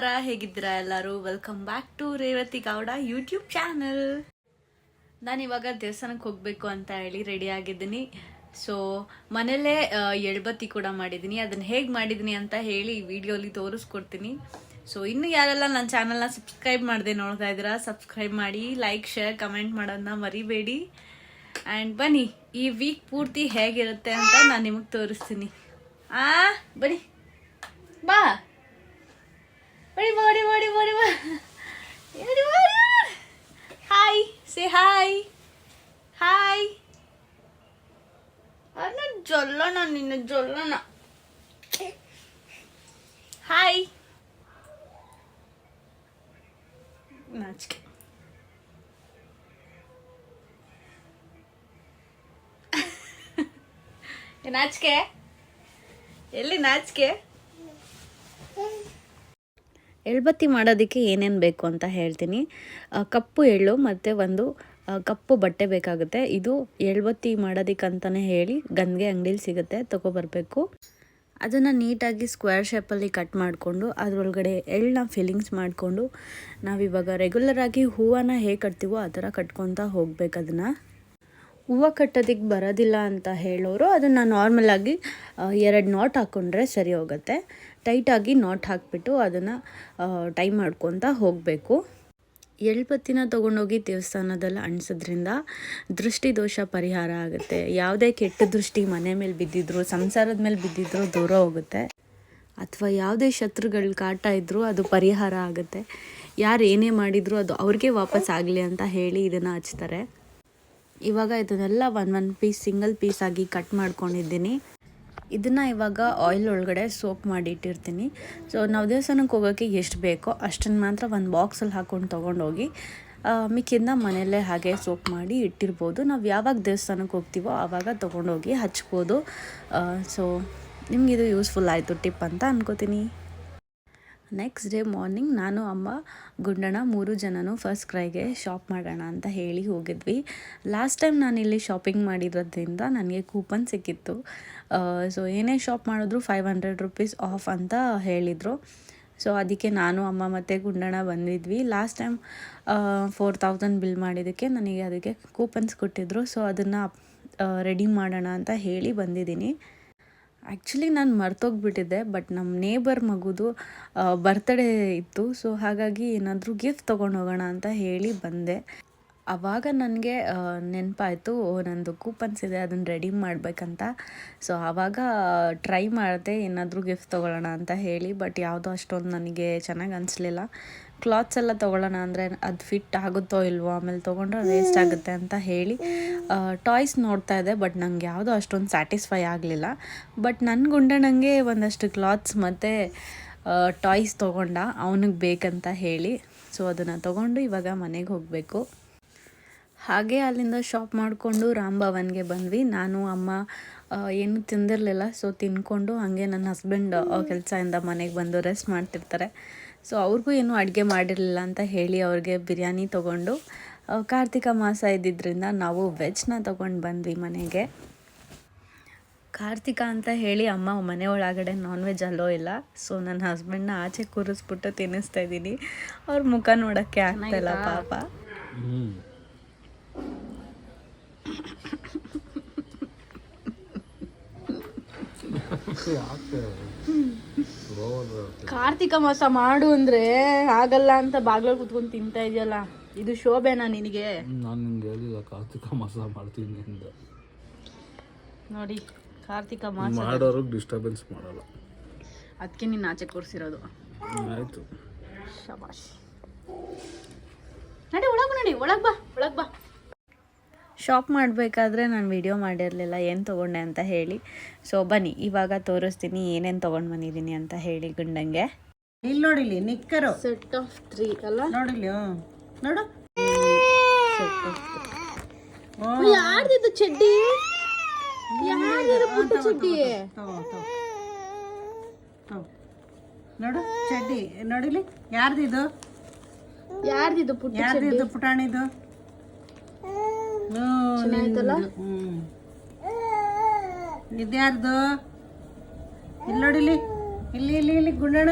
ನಮಸ್ಕಾರ, ಹೇಗಿದ್ದೀರಾ ಎಲ್ಲರೂ? Welcome back to Revathi Gowda YouTube channel ನಾನು ಇವಾಗ ದೇವಸ್ಥಾನಕ್ಕೆ ಹೋಗಬೇಕು ಅಂತ ಹೇಳಿ ರೆಡಿ ಆಗಿದ್ದೀನಿ. ಸೊ ಮನೇಲೇ ಎಳ್ಬತ್ತಿ ಕೂಡ ಮಾಡಿದ್ದೀನಿ. ಅದನ್ನು ಹೇಗೆ ಮಾಡಿದ್ದೀನಿ ಅಂತ ಹೇಳಿ ವಿಡಿಯೋಲಿ ತೋರಿಸ್ಕೊಡ್ತೀನಿ. ಸೊ ಇನ್ನು ಯಾರೆಲ್ಲ ನನ್ನ ಚಾನಲ್ನ ಸಬ್ಸ್ಕ್ರೈಬ್ ಮಾಡಿದೆ ನೋಡ್ತಾ ಇದ್ದೀರಾ ಸಬ್ಸ್ಕ್ರೈಬ್ ಮಾಡಿ ಲೈಕ್ ಶೇರ್ ಕಮೆಂಟ್ ಮಾಡೋದನ್ನ ಮರಿಬೇಡಿ. ಆ್ಯಂಡ್ ಬನ್ನಿ, ಈ ವೀಕ್ ಪೂರ್ತಿ ಹೇಗಿರುತ್ತೆ ಅಂತ ನಾನು ನಿಮಗೆ ತೋರಿಸ್ತೀನಿ. ಆ, ಬನ್ನಿ. ಬಾ. ಬಡಿ ಬಡಿ ಓಡಿ ಬಡಿ ಬಡಿ ಹಾಯ್ ಸೇ ಹಾಯ್ ಹಾಯ್ ಅನ್ನ ಜೊಲ್ಲೋಣ ನಿನ್ನ ಜೊಲ್ಲೋಣ ಹಾಯ್ ನಾಚಿಕೆ. ನಾಚಿಕೆ? ಎಲ್ಲಿ ನಾಚಿಕೆ? ಎಳ್ಬತ್ತಿ ಮಾಡೋದಕ್ಕೆ ಏನೇನು ಬೇಕು ಅಂತ ಹೇಳ್ತೀನಿ. ಕಪ್ಪು ಎಳ್ಳು ಮತ್ತು ಒಂದು ಕಪ್ಪು ಬಟ್ಟೆ ಬೇಕಾಗುತ್ತೆ. ಇದು ಎಳ್ಬತ್ತಿ ಮಾಡೋದಕ್ಕಂತಲೇ ಹೇಳಿ ಗಂಗೆ ಅಂಗಡೀಲಿ ಸಿಗುತ್ತೆ, ತೊಗೊಬರ್ಬೇಕು. ಅದನ್ನು ನೀಟಾಗಿ ಸ್ಕ್ವೇರ್ ಶೇಪಲ್ಲಿ ಕಟ್ ಮಾಡಿಕೊಂಡು, ಅದರೊಳಗಡೆ ಎಳ್ಳನ್ನ ಫಿಲ್ಲಿಂಗ್ಸ್ ಮಾಡಿಕೊಂಡು, ನಾವಿವಾಗ ರೆಗ್ಯುಲರಾಗಿ ಹೂವನ್ನ ಹೇಗೆ ಕಟ್ತೀವೋ ಆ ಥರ ಕಟ್ಕೊತಾ ಹೋಗ್ಬೇಕು ಅದನ್ನು. ಹೂವು ಕಟ್ಟೋದಕ್ಕೆ ಬರೋದಿಲ್ಲ ಅಂತ ಹೇಳೋರು, ಅದನ್ನು ನಾರ್ಮಲಾಗಿ ಎರಡು ನಾಟ್ ಹಾಕ್ಕೊಂಡ್ರೆ ಸರಿ ಹೋಗುತ್ತೆ. ಟೈಟಾಗಿ ನಾಟ್ ಹಾಕಿಬಿಟ್ಟು ಅದನ್ನು ಟೈ ಮಾಡ್ಕೊತ ಹೋಗಬೇಕು. ಎಳ್ಬತ್ತಿನ ತೊಗೊಂಡೋಗಿ ದೇವಸ್ಥಾನದಲ್ಲಿ ಅಣಿಸೋದ್ರಿಂದ ದೃಷ್ಟಿ ದೋಷ ಪರಿಹಾರ ಆಗುತ್ತೆ. ಯಾವುದೇ ಕೆಟ್ಟ ದೃಷ್ಟಿ ಮನೆ ಮೇಲೆ ಬಿದ್ದಿದ್ರು, ಸಂಸಾರದ ಮೇಲೆ ಬಿದ್ದಿದ್ರು ದೂರ ಹೋಗುತ್ತೆ. ಅಥವಾ ಯಾವುದೇ ಶತ್ರುಗಳು ಕಾಟ ಇದ್ದರೂ ಅದು ಪರಿಹಾರ ಆಗುತ್ತೆ. ಯಾರು ಏನೇ ಮಾಡಿದರೂ ಅದು ಅವ್ರಿಗೆ ವಾಪಸ್ ಆಗಲಿ ಅಂತ ಹೇಳಿ ಇದನ್ನು ಹಚ್ತಾರೆ. ಇವಾಗ ಇದನ್ನೆಲ್ಲ ಒನ್ ಒನ್ ಪೀಸ್, ಸಿಂಗಲ್ ಪೀಸಾಗಿ ಕಟ್ ಮಾಡ್ಕೊಂಡಿದ್ದೀನಿ. ಇದನ್ನು ಇವಾಗ ಆಯಿಲ್ ಒಳಗಡೆ ಸೋಪ್ ಮಾಡಿ ಇಟ್ಟಿರ್ತೀನಿ. ಸೊ ನಾವು ದೇವಸ್ಥಾನಕ್ಕೆ ಹೋಗೋಕ್ಕೆ ಎಷ್ಟು ಬೇಕೋ ಅಷ್ಟನ್ನು ಮಾತ್ರ ಒಂದು ಬಾಕ್ಸಲ್ಲಿ ಹಾಕ್ಕೊಂಡು ತೊಗೊಂಡೋಗಿ ಮಿಕ್ಕಿಂದ ಮನೆಯಲ್ಲೇ ಹಾಗೆ ಸೋಪ್ ಮಾಡಿ ಇಟ್ಟಿರ್ಬೋದು. ನಾವು ಯಾವಾಗ ದೇವಸ್ಥಾನಕ್ಕೆ ಹೋಗ್ತೀವೋ ಆವಾಗ ತೊಗೊಂಡೋಗಿ ಹಚ್ಬೋದು. ಸೊ ನಿಮಗಿದು ಯೂಸ್ಫುಲ್ ಆಯಿತು ಟಿಪ್ ಅಂತ ಅನ್ಕೋತೀನಿ. ನೆಕ್ಸ್ಟ್ ಡೇ ಮಾರ್ನಿಂಗ್ ನಾನು, ಅಮ್ಮ, ಗುಂಡಣ್ಣ ಮೂರು ಜನನೂ ಫಸ್ಟ್ ಕ್ರೈಗೆ ಶಾಪ್ ಮಾಡೋಣ ಅಂತ ಹೇಳಿ ಹೋಗಿದ್ವಿ. ಲಾಸ್ಟ್ ಟೈಮ್ ನಾನು ಇಲ್ಲಿ ಶಾಪಿಂಗ್ ಮಾಡಿರೋದ್ರಿಂದ ನನಗೆ ಕೂಪನ್ ಸಿಕ್ಕಿತ್ತು. ಸೊ ಏನೇ ಶಾಪ್ ಮಾಡಿದ್ರು ಫೈವ್ ಹಂಡ್ರೆಡ್ ರುಪೀಸ್ ಆಫ್ ಅಂತ ಹೇಳಿದರು. ಸೊ ಅದಕ್ಕೆ ನಾನು, ಅಮ್ಮ ಮತ್ತು ಗುಂಡಣ ಬಂದಿದ್ವಿ. Last time four thousand bill ಮಾಡಿದ್ದಕ್ಕೆ ನನಗೆ ಅದಕ್ಕೆ ಕೂಪನ್ಸ್ ಕೊಟ್ಟಿದ್ದರು ಸೊ ಅದನ್ನು ರೆಡಿ ಮಾಡೋಣ ಅಂತ ಹೇಳಿ ಬಂದಿದ್ದೀನಿ. ಆ್ಯಕ್ಚುಲಿ ನಾನು ಮರ್ತೋಗ್ಬಿಟ್ಟಿದ್ದೆ ಬಟ್ ನಮ್ಮ ನೇಬರ್ ಮಗುದು ಬರ್ತಡೇ ಇತ್ತು. ಸೊ ಹಾಗಾಗಿ ಏನಾದರೂ ಗಿಫ್ಟ್ ತೊಗೊಂಡು ಹೋಗೋಣ ಅಂತ ಹೇಳಿ ಬಂದೆ. ಆವಾಗ ನನಗೆ ನೆನಪಾಯಿತು ನಂದು ಕೂಪನ್ಸ್ ಇದೆ, ಅದನ್ನು ರೆಡಿ ಮಾಡಬೇಕಂತ. ಸೊ ಆವಾಗ ಟ್ರೈ ಮಾಡಿದೆ, ಏನಾದರೂ ಗಿಫ್ಟ್ ತೊಗೊಳ್ಳೋಣ ಅಂತ ಹೇಳಿ ಬಟ್ ಯಾವುದೋ ಅಷ್ಟೊಂದು ನನಗೆ ಚೆನ್ನಾಗಿ ಅನಿಸ್ಲಿಲ್ಲ. ಕ್ಲಾತ್ಸ್ ಎಲ್ಲ ತೊಗೊಳ್ಳೋಣ ಅಂದರೆ ಅದು ಫಿಟ್ ಆಗುತ್ತೋ ಇಲ್ವೋ, ಆಮೇಲೆ ತೊಗೊಂಡ್ರೆ ವೇಸ್ಟ್ ಆಗುತ್ತೆ ಅಂತ ಹೇಳಿ ಟಾಯ್ಸ್ ನೋಡ್ತಾ ಇದ್ದೆ ಬಟ್ ನಂಗೆ ಯಾವುದೋ ಅಷ್ಟೊಂದು ಸ್ಯಾಟಿಸ್ಫೈ ಆಗಲಿಲ್ಲ. ಬಟ್ ನನ್ನ ಗುಂಡಣ್ಣಂಗೆ ಒಂದಷ್ಟು ಕ್ಲಾತ್ಸ್ ಮತ್ತು ಟಾಯ್ಸ್ ತೊಗೊಂಡ, ಅವನಿಗೆ ಬೇಕಂತ ಹೇಳಿ. ಸೊ ಅದನ್ನು ತೊಗೊಂಡು ಇವಾಗ ಮನೆಗೆ ಹೋಗಬೇಕು. ಹಾಗೆ ಅಲ್ಲಿಂದ ಶಾಪ್ ಮಾಡಿಕೊಂಡು ರಾಮ್ಭವನ್ಗೆ ಬಂದ್ವಿ. ನಾನು ಅಮ್ಮ ಏನು ತಿಂದಿರಲಿಲ್ಲ. ಸೊ ತಿನ್ಕೊಂಡು ಹಾಗೆ ನನ್ನ ಹಸ್ಬೆಂಡ್ ಕೆಲಸದಿಂದ ಮನೆಗೆ ಬಂದು ರೆಸ್ಟ್ ಮಾಡ್ತಿರ್ತಾರೆ. ಸೊ ಅವ್ರಿಗೂ ಏನು ಅಡುಗೆ ಮಾಡಿರಲಿಲ್ಲ ಅಂತ ಹೇಳಿ ಅವ್ರಿಗೆ ಬಿರಿಯಾನಿ ತೊಗೊಂಡು ಕಾರ್ತಿಕ ಮಾಸ ಇದ್ದಿದ್ದರಿಂದ ನಾವು ವೆಜ್ನ ತೊಗೊಂಡು ಬಂದ್ವಿ ಮನೆಗೆ. ಕಾರ್ತಿಕ ಅಂತ ಹೇಳಿ ಅಮ್ಮ ಮನೆ ಒಳಗಡೆ ನಾನ್ ವೆಜ್ ಅಲ್ಲೋ ಇಲ್ಲ. ಸೊ ನನ್ನ ಹಸ್ಬೆಂಡ್ನ ಆಚೆ ಕೂರಿಸ್ಬಿಟ್ಟು ತಿನ್ನಿಸ್ತಾ ಇದ್ದೀನಿ. ಅವ್ರ ಮುಖ ನೋಡೋಕ್ಕೆ ಆಗ್ತಾಯಿಲ್ಲ ಪಾಪ. ಕಾರ್ತಿಕ ಮಾಸ ಮಾಡು ಅಂದ್ರೆ ಆಗಲ್ಲ ಅಂತ ಬಾಗ್ಲಲ್ಲಿ ಕುತ್ಕೊಂಡು ತಿಂತಾ ಇದೆಯಲ್ಲ? ಇದು ಶೋಭೆನಾ ನಿನಗೆ? ನಾನು ನಿಮ್ಗೆ ಹೇಳಿಲ್ಲ ಕಾರ್ತಿಕ ಮಾಸ ಮಾಡ್ತೀನಿ ಅಂತ ನೋಡಿ ಕಾರ್ತಿಕ ಮಾಸ ಮಾಡೋರು ಡಿಸ್ಟರ್ಬೆನ್ಸ್ ಮಾಡಲ್ಲ. ಅದಕ್ಕೆ ನಿನ್ನ ಆಚೆ ಕೂರಿಸಿರೋದು. ಆಯ್ತು. ಶಬಾಷ್. ನಡಿ ಒಳಗೆ ನಡಿ ಒಳಗೆ ಬಾ ಒಳಗೆ ಬಾ. ಶಾಪ್ ಮಾಡಬೇಕಾದ್ರೆ ನಾನು ವಿಡಿಯೋ ಮಾಡಿರಲಿಲ್ಲ ಏನು ತೊಗೊಂಡೆ ಅಂತ ಹೇಳಿ. ಸೊ ಬನ್ನಿ ಇವಾಗ ತೋರಿಸ್ತೀನಿ ಏನೇನು ತೊಗೊಂಡು ಬಂದಿದ್ದೀನಿ ಅಂತ ಹೇಳಿ ಗುಂಡಂಗೆ. ಇಲ್ಲಿ ನೋಡಿಲಿ ನಿಕ್ಕರು. ಸೆಟ್ ಆಫ್ ತ್ರೀ ಅಲ್ಲ? ನೋಡಿಲಿ ಹ್ಞೂ. ನೋಡು. ಚಡ್ಡಿ? ಯಾರ್ದಿದು ಪುಟ್ಟ ಚಡ್ಡಿ? ನೋಡು ಚಡ್ಡಿ. ನೋಡಿಲಿ ಯಾರ್ದಿದು? ಪುಟ್ಟ ಯಾರ್ದಿದು ಪುಟಾಣಿದು? ಚೆನ್ನಾಯ್ತಲ್ಲ? ಹ್ಮ್ ಇದ್ಯಾರ್ದು ಇಲ್ಲಿ ನೋಡಿಲಿ ಇಲ್ಲಿ ಇಲ್ಲಿ ಇಲ್ಲಿ ಗುಂಡಣ್ಣ.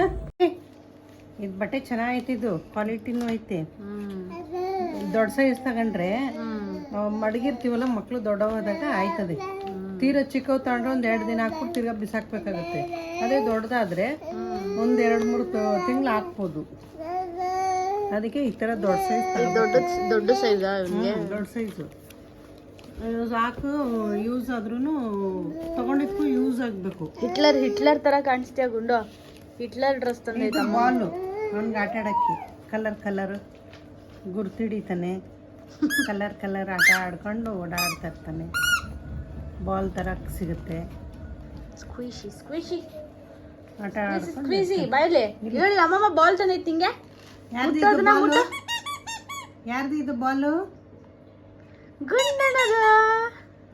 ಇದು ಬಟ್ಟೆ ಚೆನ್ನಾಗೈತಿ ಇದು ಕ್ವಾಲಿಟಿನೂ ಐತಿ. ದೊಡ್ಡ ಸೈಜ್ ತಗೊಂಡ್ರೆ ನಾವು ಮಡಗಿರ್ತೀವಲ್ಲ ಮಕ್ಕಳು ದೊಡ್ಡವಾದಾಗ ಆಯ್ತದೆ. ತೀರಾ ಚಿಕ್ಕವ್ ತಗೊಂಡ್ರೆ ಒಂದ್ ಎರಡು ದಿನ ಹಾಕ್ಬಿಟ್ಟು ತಿರ್ಗಾ ಬಿಸಾಕ್ಬೇಕಾಗತ್ತೆ. ಅದೇ ದೊಡ್ಡದಾದ್ರೆ ಒಂದ್ ಎರಡು ಮೂರು ತಿಂಗಳು ಹಾಕ್ಬೋದು. ಅದಕ್ಕೆ ಈ ತರ ದೊಡ್ಡ ಸೈಜ್ ದೊಡ್ಡ ದೊಡ್ಡ ಸೈಜ್ ದೊಡ್ಡ ಸೈಜು ಸಾಕು. ಯೂಸ್ ಆದ್ರೂ ತಗೊಂಡಿದ್ಕು ಯೂಸ್ ಆಗಬೇಕು. ಹಿಟ್ಲರ್ ಹಿಟ್ಲರ್ ತರ ಕಾಣಿಸ್ತೀಯ ಗುಂಡು? ಹಿಟ್ಲರ್ ಡ್ರೆಸ್ ತಂದೈತೆ ಬಾಲು ಅವ್ನಿಗೆ ಆಟ ಆಡಕ್ಕೆ. ಕಲರ್ ಕಲರ್ ಗುರ್ತಿಡಿತಾನೆ. ಕಲರ್ ಕಲರ್ ಆಟ ಆಡ್ಕೊಂಡು ಓಡಾಡ್ತಾ ಇರ್ತಾನೆ. ಬಾಲ್ ಥರ ಸಿಗುತ್ತೆ. ಸ್ಕ್ವಿಶಿ ಸ್ಕ್ವಿಶಿ ಆಟ ಸ್ಕ್ವೀಸಿ ಬಾಯ್ಲೆ ಹೇಳಿ ಅಮ್ಮಮ್ಮ ಬಾಲ್? ತಂದೈತಿ ಹಿಂಗೆ ಯಾರ್ದು ಇದು ಬಾಲು? ಗುಂಡನದ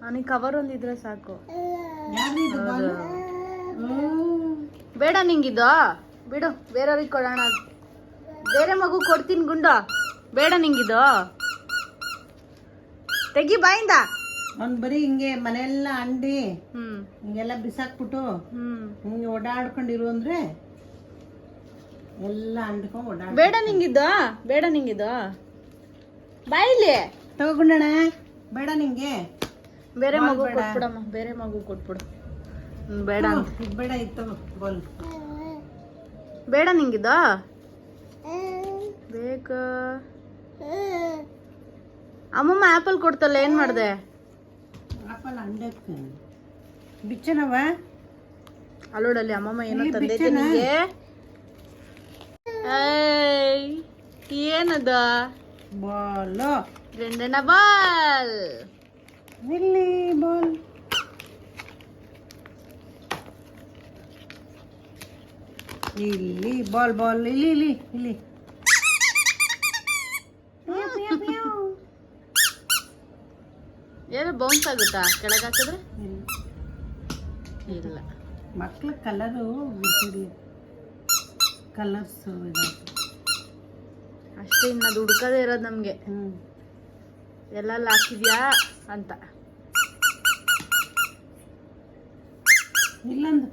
ಅವನಿಗೆ ಕವರ್ ಒಂದಿದ್ರೆ ಸಾಕು. ಯಾರ್ದು ಇದು ಬಾಲು ಬೇಡ ನಿಂಗಿದು. ಬಿಡು ಬೇರೆಯವ್ರಿಗೆ ಕೊಡೋಣ. ಬೇರೆ ಮಗು ಕೊಡ್ತೀನಿ ಗುಂಡು. ಬೇಡ ನಿಂಗಿದು. ತೆಗಿ ಬಾಯಿಂದ. ಅವ್ನು ಬರೀ ಹಿಂಗೆ ಮನೆಯೆಲ್ಲ ಅಂಡಿ ಹ್ಮ್. ಹಿಂಗೆಲ್ಲ ಬಿಸಾಕ್ಬಿಟ್ಟು ಹ್ಮ್. ಹಿಂಗೆ ಓಡಾಡ್ಕೊಂಡಿರು ಅಂದ್ರೆ ಎಲ್ಲ ಅಂಡ್ಕೊಂಡು ಓಡಾಡ ಬೇಡ ನಿಂಗಿದ್ದ ಬೇಡ ನಿಂಗಿದ್ದ ಬಾಯಿಲಿ ತಗೊಂಡಣ ಬೇಡ ನಿಂಗೆ. ಬೇರೆ ಮಗು ಬೇಡ. ಕೊಟ್ಬಿಡಮ್ಮ ಬೇರೆ ಮಗು ಕೊಟ್ಬಿಡು. ಬೇಡ ಅಂತ. ಬೇಡ ಇತ್ತು ಬೋಲ್ ಬೇಡ ನಿಂಗಿದ? ಬೇಕ. ಅಮ್ಮಮ್ಮ ಆಪಲ್ ಕೊಡ್ತಲ್ಲ ಏನ್ ಮಾಡ್ದೆ? ಆಪಲ್ ಅಂಡಕ್ಕೆ. ಬಿಚ್ಚನವ ಅಲ್ಲೋಡಲ್ಲಿ ಅಮ್ಮಮ್ಮ ಏನೋ ತಂದೆ ತಂದೈತೆ? ನಿಂಗೆ. ಏಯ್ ಏನದ? ಬಾಲು. ರೆಂಡನ ಬಾಲ್ ಇಲ್ಲಿ ಬಾಲ್ ball. Lili, ಬಾಲ್ ಇಲ್ಲಿ ಇಲ್ಲಿ ಇಲ್ಲಿ lili. ಏನು ಬೌನ್ಸ್ ಆಗುತ್ತಾ? ಕೆಳಗೆ ಹಾಕಿದ್ರೆ? ಇಲ್ಲ. ಮಕ್ಳ ಕಲರು ಕಲರ್ಸ್ ಅಷ್ಟೇ ಇನ್ನು ಅದು ಹುಡ್ಕದೇ ಇರೋದು ನಮಗೆ. ಹ್ಞೂ ಎಲ್ಲೆಲ್ಲ ಹಾಕಿದ್ಯಾ ಅಂತ. ಇಲ್ಲಂದು.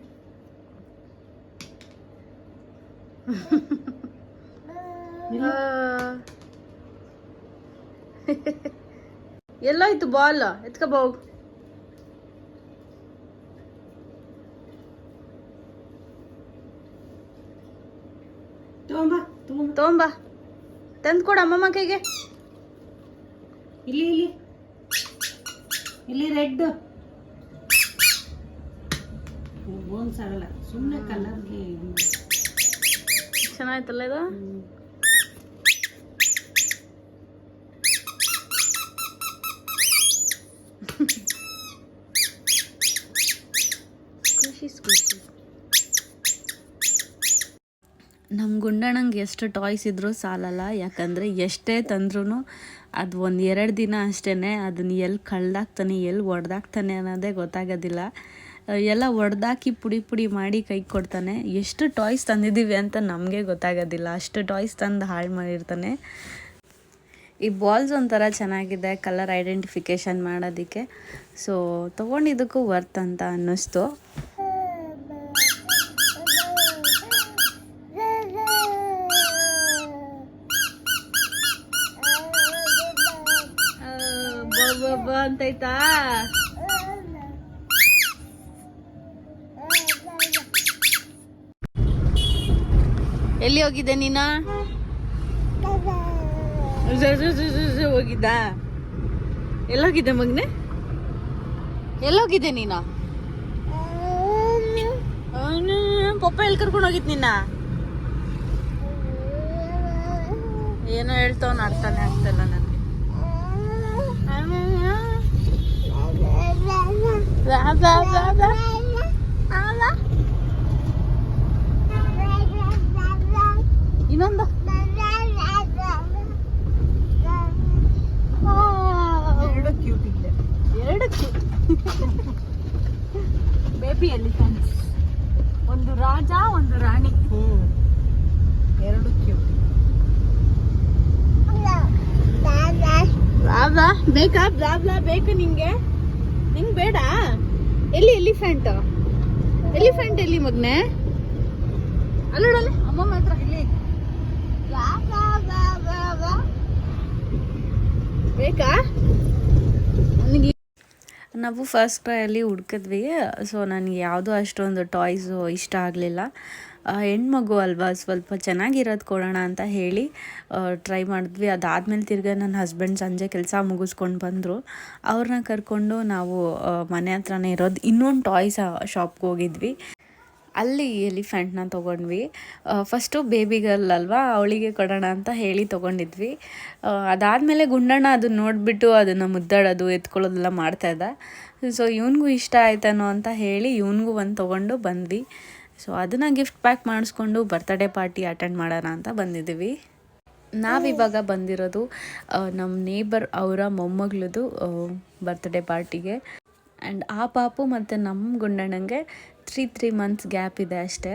ಎಲ್ಲೋ ಎಲ್ಲೋಯ್ತು ಬಾಲ್ ಎತ್ಕ ಹೋಗು. ತಗೊಂಬ ತಗೊಂಬ. ತೊಗೊಂಬಾ. ತಂದು ಕೊಡು ಅಮ್ಮಮ್ಮ ಕೈಗೆ. ಇಲ್ಲಿ ಇಲ್ಲಿ. ಇಲ್ಲಿ ರೆಡ್ ಬೋನ್ಸ್ ಆಗಲ್ಲ ಸುಮ್ಮನೆ ಕಲರ್ಗೆ ಚೆನ್ನಾಯ್ತಲ್ಲ ಇದು? ಖುಷಿ ಖುಷಿ ನಮ್ಮ ಗುಂಡಣ್ಣಂಗೆ ಎಷ್ಟು ಟಾಯ್ಸ್ ಇದ್ರೂ ಸಾಲಲ್ಲ ಯಾಕಂದರೆ ಎಷ್ಟೇ ತಂದ್ರೂ ಅದು ಒಂದು ಎರಡು ದಿನ ಅಷ್ಟೇ ಅದನ್ನು ಎಲ್ಲಿ ಕಳ್ದಾಕ್ತಾನೆ ಎಲ್ಲಿ ಒಡೆದಾಕ್ತಾನೆ ಅನ್ನೋದೇ ಗೊತ್ತಾಗೋದಿಲ್ಲ. ಎಲ್ಲ ಒಡೆದಾಕಿ ಪುಡಿ ಪುಡಿ ಮಾಡಿ ಕೈ ಕೊಡ್ತಾನೆ. ಎಷ್ಟು ಟಾಯ್ಸ್ ತಂದಿದ್ದೀವಿ ಅಂತ ನಮಗೆ ಗೊತ್ತಾಗೋದಿಲ್ಲ. ಅಷ್ಟು ಟಾಯ್ಸ್ ತಂದು ಹಾಳು ಮಾಡಿರ್ತಾನೆ. ಈ ಬಾಲ್ಸ್ ಒಂಥರ ಚೆನ್ನಾಗಿದೆ, ಕಲರ್ ಐಡೆಂಟಿಫಿಕೇಷನ್ ಮಾಡೋದಕ್ಕೆ. ಸೊ, ತೊಗೊಂಡಿದ್ದಕ್ಕೂ ವರ್ತ್ ಅಂತ ಅನ್ನಿಸ್ತು. ಅಂತೈತಾ ಎಲ್ಲಿ ಹೋಗಿದ್ದೆ ನೀನ? ಹೋಗಿದ್ದ. ಎಲ್ಲೋಗಿದ್ದೆ ಮಗ್ನೆ? ಎಲ್ಲೋಗಿದ್ದೆ ನೀನ? ಪಪ್ಪ ಎಲ್ಲಿ ಕರ್ಕೊಂಡು ಹೋಗಿದ್ ನಿನ್ನ? ಏನೋ ಹೇಳ್ತಾವ್ ಅರ್ಥನೇ ಆಗ್ತಲ್ಲ ನನಗೆ ಇನ್ನೊಂದು. ಎರಡು ಕ್ಯೂಟ್ ಇದೆ. ಎರಡು ಬೇಬಿ ಎಲಿಫೆಂಟ್ಸ್ ಒಂದು ರಾಜ ಒಂದು ರಾಣಿ. ಎರಡು ಕ್ಯೂಟ್ ಬೇಕಾ? ಬ್ಲಾಬ್ಲಾ ಬೇಕು ನಿಂಗೆ? ನಿಂಗೆ ಬೇಡ. ಎಲ್ಲಿ ಎಲಿಫೆಂಟ್? ಎಲಿಫೆಂಟ್ ಎಲ್ಲಿ ಮಗ್ನೆ? ಅಲ್ಲೋಡಲ್ಲ ಅಮ್ಮ ಮಾತ್ರ ಇಲ್ಲಿ ಬೇಕಾ? ನಾವು ಫಸ್ಟ್ ಕ್ರೈಯಲ್ಲಿ ಹುಡ್ಕಿದ್ವಿ. ಸೊ ನನಗೆ ಯಾವುದೂ ಅಷ್ಟೊಂದು ಟಾಯ್ಸು ಇಷ್ಟ ಆಗಲಿಲ್ಲ. ಹೆಣ್ಮಗು ಅಲ್ವಾ, ಸ್ವಲ್ಪ ಚೆನ್ನಾಗಿರೋದು ಕೊಡೋಣ ಅಂತ ಹೇಳಿ ಟ್ರೈ ಮಾಡಿದ್ವಿ. ಅದಾದಮೇಲೆ ತಿರ್ಗಾ ನನ್ನ ಹಸ್ಬೆಂಡ್ ಸಂಜೆ ಕೆಲಸ ಮುಗಿಸ್ಕೊಂಡು ಬಂದರು. ಅವ್ರನ್ನ ಕರ್ಕೊಂಡು ನಾವು ಮನೆ ಹತ್ರನೇ ಇರೋದು ಇನ್ನೊಂದು ಟಾಯ್ಸ್ ಶಾಪ್ಗೆ ಹೋಗಿದ್ವಿ. ಅಲ್ಲಿ ಎಲಿಫೆಂಟ್ನ ತೊಗೊಂಡ್ವಿ. ಫಸ್ಟು ಬೇಬಿ ಗರ್ಲ್ ಅಲ್ವಾ, ಅವಳಿಗೆ ಕೊಡೋಣ ಅಂತ ಹೇಳಿ ತೊಗೊಂಡಿದ್ವಿ. ಅದಾದಮೇಲೆ ಗುಂಡಣ್ಣ ಅದನ್ನ ನೋಡಿಬಿಟ್ಟು ಅದನ್ನು ಮುದ್ದಾಡೋದು, ಎತ್ಕೊಳ್ಳೋದೆಲ್ಲ ಮಾಡ್ತಾಯಿದ್ದ ಸೊ ಇವನಿಗೂ ಇಷ್ಟ ಆಯ್ತಾನೋ ಅಂತ ಹೇಳಿ ಇವನಿಗೂ ಒಂದು ತೊಗೊಂಡು ಬಂದ್ವಿ. ಸೊ ಅದನ್ನು ಗಿಫ್ಟ್ ಪ್ಯಾಕ್ ಮಾಡಿಸ್ಕೊಂಡು ಬರ್ತ್ಡೇ ಪಾರ್ಟಿ ಅಟೆಂಡ್ ಮಾಡೋಣ ಅಂತ ಬಂದಿದ್ದೀವಿ. ನಾವಿವಾಗ ಬಂದಿರೋದು ನಮ್ಮ ನೇಬರ್ ಅವರ ಮೊಮ್ಮಗಳದು ಬರ್ತ್ಡೇ ಪಾರ್ಟಿಗೆ ಆ್ಯಂಡ್ ಆ ಪಾಪು ಮತ್ತು ನಮ್ಮ ಗುಂಡಣ್ಣಂಗೆ ತ್ರೀ ತ್ರೀ ಮಂತ್ಸ್ ಗ್ಯಾಪ್ ಇದೆ ಅಷ್ಟೇ.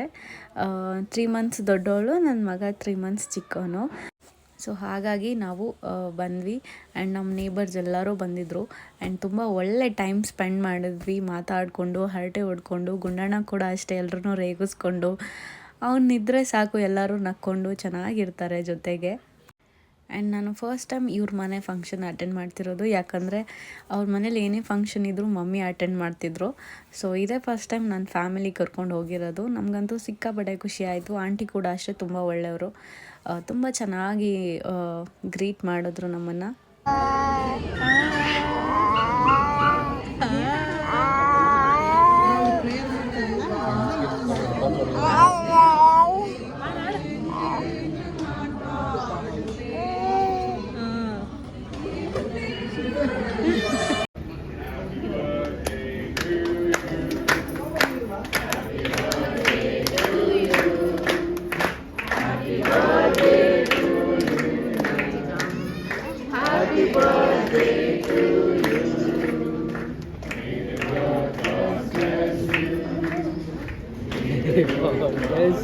ತ್ರೀ ಮಂತ್ಸ್ ದೊಡ್ಡವಳು ನನ್ನ ಮಗ ತ್ರೀ ಮಂತ್ಸ್ ಚಿಕ್ಕವನು. ಸೊ ಹಾಗಾಗಿ ನಾವು ಬಂದ್ವಿ. ಆ್ಯಂಡ್ ನಮ್ಮ ನೇಬರ್ಸ್ ಎಲ್ಲರೂ ಬಂದಿದ್ದರು ಆ್ಯಂಡ್ ತುಂಬ ಒಳ್ಳೆ ಟೈಮ್ ಸ್ಪೆಂಡ್ ಮಾಡಿದ್ವಿ. ಮಾತಾಡಿಕೊಂಡು, ಹರಟೆ ಹೊಡ್ಕೊಂಡು, ಗುಂಡಣ್ಣ ಕೂಡ ಅಷ್ಟೇ ಎಲ್ಲರೂ ರೇಗಿಸ್ಕೊಂಡು ಅವನಿದ್ರೆ ಸಾಕು, ಎಲ್ಲರೂ ನಕ್ಕೊಂಡು, ಚೆನ್ನಾಗಿರ್ತಾರೆ ಜೊತೆಗೆ. ಆ್ಯಂಡ್ ನಾನು ಫಸ್ಟ್ ಟೈಮ್ ಇವ್ರ ಮನೆ ಫಂಕ್ಷನ್ ಅಟೆಂಡ್ ಮಾಡ್ತಿರೋದು. ಯಾಕಂದರೆ ಅವ್ರ ಮನೇಲಿ ಏನೇ ಫಂಕ್ಷನ್ ಇದ್ದರೂ ಮಮ್ಮಿ ಅಟೆಂಡ್ ಮಾಡ್ತಿದ್ರು. ಸೊ ಇದೇ ಫಸ್ಟ್ ಟೈಮ್ ನನ್ನ ಫ್ಯಾಮಿಲಿ ಕರ್ಕೊಂಡು ಹೋಗಿರೋದು. ನಮಗಂತೂ ಸಿಕ್ಕಾಪಟ್ಟೆ ಖುಷಿ ಆಯಿತು. ಆಂಟಿ ಕೂಡ ಅಷ್ಟೇ ತುಂಬ ಒಳ್ಳೆಯವರು. ತುಂಬ ಚೆನ್ನಾಗಿ ಗ್ರೀಟ್ ಮಾಡಿದ್ರು ನಮ್ಮನ್ನು. ನಾನು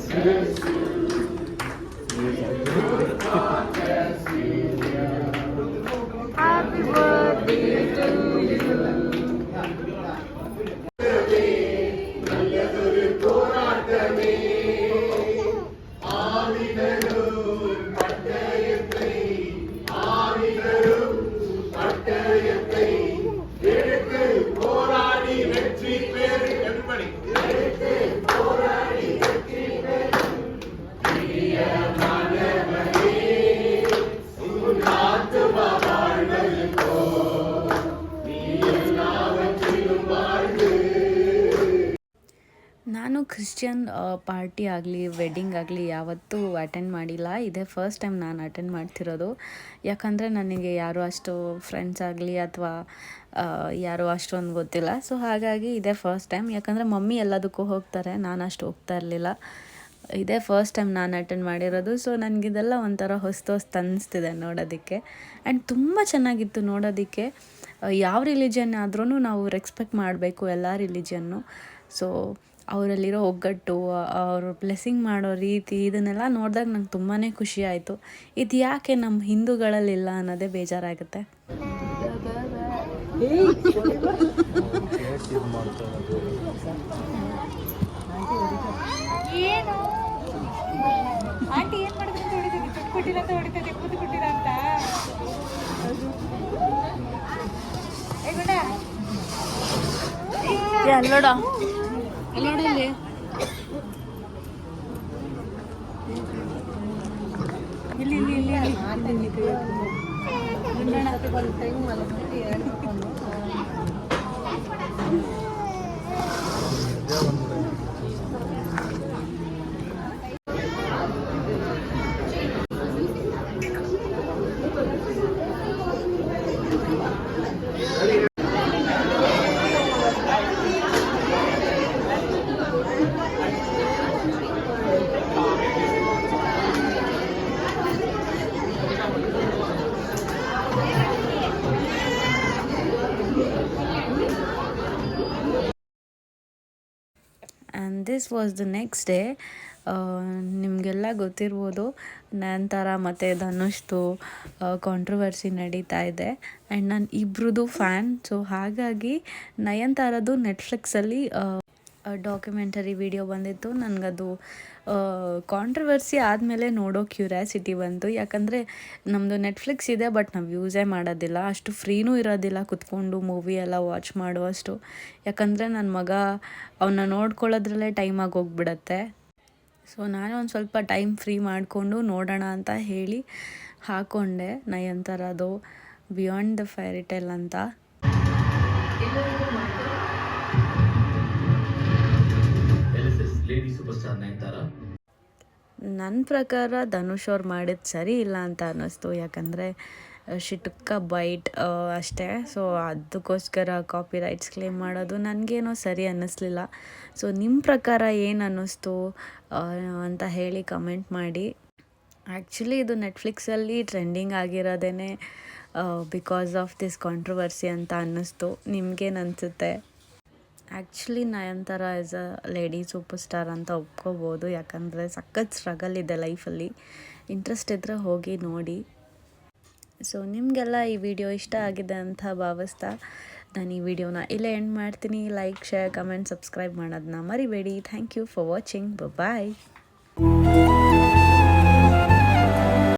ಕ್ರಿಶ್ಚಿಯನ್ ಪಾರ್ಟಿ ಆಗಲಿ ವೆಡ್ಡಿಂಗ್ ಆಗಲಿ ಯಾವತ್ತೂ ಅಟೆಂಡ್ ಮಾಡಿಲ್ಲ. ಇದೇ ಫಸ್ಟ್ ಟೈಮ್ ನಾನು ಅಟೆಂಡ್ ಮಾಡ್ತಿರೋದು. ಯಾಕಂದರೆ ನನಗೆ ಯಾರು ಅಷ್ಟು ಫ್ರೆಂಡ್ಸ್ ಆಗಲಿ ಅಥವಾ ಯಾರು ಅಷ್ಟೊಂದು ಗೊತ್ತಿಲ್ಲ. ಸೊ ಹಾಗಾಗಿ ಇದೇ ಫಸ್ಟ್ ಟೈಮ್ ಯಾಕಂದರೆ ಮಮ್ಮಿ ಎಲ್ಲದಕ್ಕೂ ಹೋಗ್ತಾರೆ. ನಾನು ಅಷ್ಟು ಹೋಗ್ತಾ ಇರಲಿಲ್ಲ. ಇದೇ ಫಸ್ಟ್ ಟೈಮ್ ನಾನು ಅಟೆಂಡ್ ಮಾಡಿರೋದು. ಸೊ ನನಗಿದೆಲ್ಲ ಒಂಥರ ಹೊಸ್ತು ಹೊಸ್ತು ಅನ್ನಿಸ್ತಿದೆ ನೋಡೋದಕ್ಕೆ. ಆ್ಯಂಡ್ ತುಂಬ ಚೆನ್ನಾಗಿತ್ತು ನೋಡೋದಕ್ಕೆ. ಯಾವ ರಿಲಿಜನ್ ಆದ್ರೂ ನಾವು ರೆಸ್ಪೆಕ್ಟ್ ಮಾಡಬೇಕು ಎಲ್ಲ ರಿಲಿಜನ್ನು ಸೊ ಅವರಲ್ಲಿರೋ ಒಗ್ಗಟ್ಟು ಅವರು ಬ್ಲೆಸ್ಸಿಂಗ್ ಮಾಡೋ ರೀತಿ ಇದನ್ನೆಲ್ಲ ನೋಡಿದಾಗ ನಂಗೆ ತುಂಬಾ ಖುಷಿ ಆಯಿತು. ಇದು ಯಾಕೆ ನಮ್ಮ ಹಿಂದೂಗಳಲ್ಲಿಲ್ಲ ಅನ್ನೋದೇ ಬೇಜಾರಾಗುತ್ತೆ. ಏನು? ಆಂಟಿ ಏನ್ ಮಾಡಿದ್ರೆ ಅಂತ ಹೊಡಿತಿದ್ದೆ ದುಡ್ಡು ಕೊಟ್ಟಿಲ್ಲ ಅಂತ ಹೊಡಿತಿದ್ದೆ ಕೂತು ಕೊಟ್ಟಿಲ್ಲ ಅಂತ ಏ ಗುಂಡ ಅಲ್ಲೋಡ ಎಲ್ಲೋಡಲ್ಲಿ ಇಲ್ಲಿ ಇಲ್ಲಿ ಇಲ್ಲಿ ಇಲ್ಲಿ ಒಂದು ಟೈಮ್ ಮಲಗ್ಬಿಟ್ಟು ಎರಡು ತಗೊಂಡು and this was the next day ನಿಮಗೆಲ್ಲ ಗೊತ್ತಿರ್ಬೋದು. ನಂತರ ಮತ್ತು ಧನುಷ್ದು ಕಾಂಟ್ರವರ್ಸಿ ನಡೀತಾ ಇದೆ. ಆ್ಯಂಡ್ ನಾನು ಇಬ್ರದ್ದು ಫ್ಯಾನ್ ಸೊ ಹಾಗಾಗಿ ನಯನತಾರದು ನೆಟ್ಫ್ಲಿಕ್ಸಲ್ಲಿ ಡಾಕ್ಯುಮೆಂಟರಿ ವಿಡಿಯೋ ಬಂದಿತ್ತು. ನನಗದು ಕಾಂಟ್ರವರ್ಸಿ ಆದಮೇಲೆ ನೋಡೋ ಕ್ಯೂರ್ಯಾಸಿಟಿ ಬಂತು. ಯಾಕಂದರೆ ನಮ್ಮದು ನೆಟ್ಫ್ಲಿಕ್ಸ್ ಇದೆ ಬಟ್ ನಾವು ಯೂಸೇ ಮಾಡೋದಿಲ್ಲ. ಅಷ್ಟು ಫ್ರೀನೂ ಇರೋದಿಲ್ಲ ಕುತ್ಕೊಂಡು ಮೂವಿ ಎಲ್ಲ ವಾಚ್ ಮಾಡುವಷ್ಟು. ಯಾಕಂದರೆ ನನ್ನ ಮಗ ಅವನ್ನ ನೋಡ್ಕೊಳ್ಳೋದ್ರಲ್ಲೇ ಟೈಮಾಗಿ ಹೋಗ್ಬಿಡತ್ತೆ ಸೊ ನಾನು ಒಂದು ಸ್ವಲ್ಪ ಟೈಮ್ ಫ್ರೀ ಮಾಡಿಕೊಂಡು ನೋಡೋಣ ಅಂತ ಹೇಳಿ ಹಾಕ್ಕೊಂಡೆ ಅದು ಬಿಯಾಂಡ್ ದ ಫೈರಿಟೆಲ್ ಅಂತ. ಲೇಡಿ ಸೂಪರ್ ಸ್ಟಾರ್ ನಯನತಾರ ನನ್ನ ಪ್ರಕಾರ ಧನುಷ್ ಅವ್ರು ಮಾಡಿದ್ದು ಸರಿ ಇಲ್ಲ ಅಂತ ಅನ್ನಿಸ್ತು. ಯಾಕಂದರೆ ಶಿಟುಕ್ಕ ಬೈಟ್ ಅಷ್ಟೇ. ಸೊ ಅದಕ್ಕೋಸ್ಕರ ಕಾಪಿ ರೈಟ್ಸ್ ಕ್ಲೇಮ್ ಮಾಡೋದು ನನಗೇನೋ ಸರಿ ಅನ್ನಿಸ್ಲಿಲ್ಲ. ಸೊ ನಿಮ್ಮ ಪ್ರಕಾರ ಏನು ಅನ್ನಿಸ್ತು ಅಂತ ಹೇಳಿ ಕಮೆಂಟ್ ಮಾಡಿ. ಆ್ಯಕ್ಚುಲಿ ಇದು ನೆಟ್ಫ್ಲಿಕ್ಸಲ್ಲಿ ಟ್ರೆಂಡಿಂಗ್ ಆಗಿರೋದೇ ಬಿಕಾಸ್ ಆಫ್ ದಿಸ್ ಕಾಂಟ್ರವರ್ಸಿ ಅಂತ ಅನ್ನಿಸ್ತು. ನಿಮಗೇನು ಅನಿಸುತ್ತೆ? Actually Nayanthara as a lady super star ಅಂತ ಒಪ್ಕೋಬೋದು. ಯಾಕಂದರೆ ಸಖತ್ ಸ್ಟ್ರಗಲ್ ಇದೆ ಲೈಫಲ್ಲಿ ಇಂಟ್ರೆಸ್ಟ್ ಇದ್ದರೆ ಹೋಗಿ ನೋಡಿ. ಸೊ ನಿಮಗೆಲ್ಲ ಈ ವಿಡಿಯೋ ಇಷ್ಟ ಆಗಿದೆ ಅಂತ ಭಾವಿಸ್ತಾ ನಾನು ಈ ವಿಡಿಯೋನ ಇಲ್ಲೇ ಎಂಡ್ ಮಾಡ್ತೀನಿ. ಲೈಕ್ ಶೇರ್ ಕಮೆಂಟ್ ಸಬ್ಸ್ಕ್ರೈಬ್ ಮಾಡೋದನ್ನ ಮರಿಬೇಡಿ. Thank you for watching bye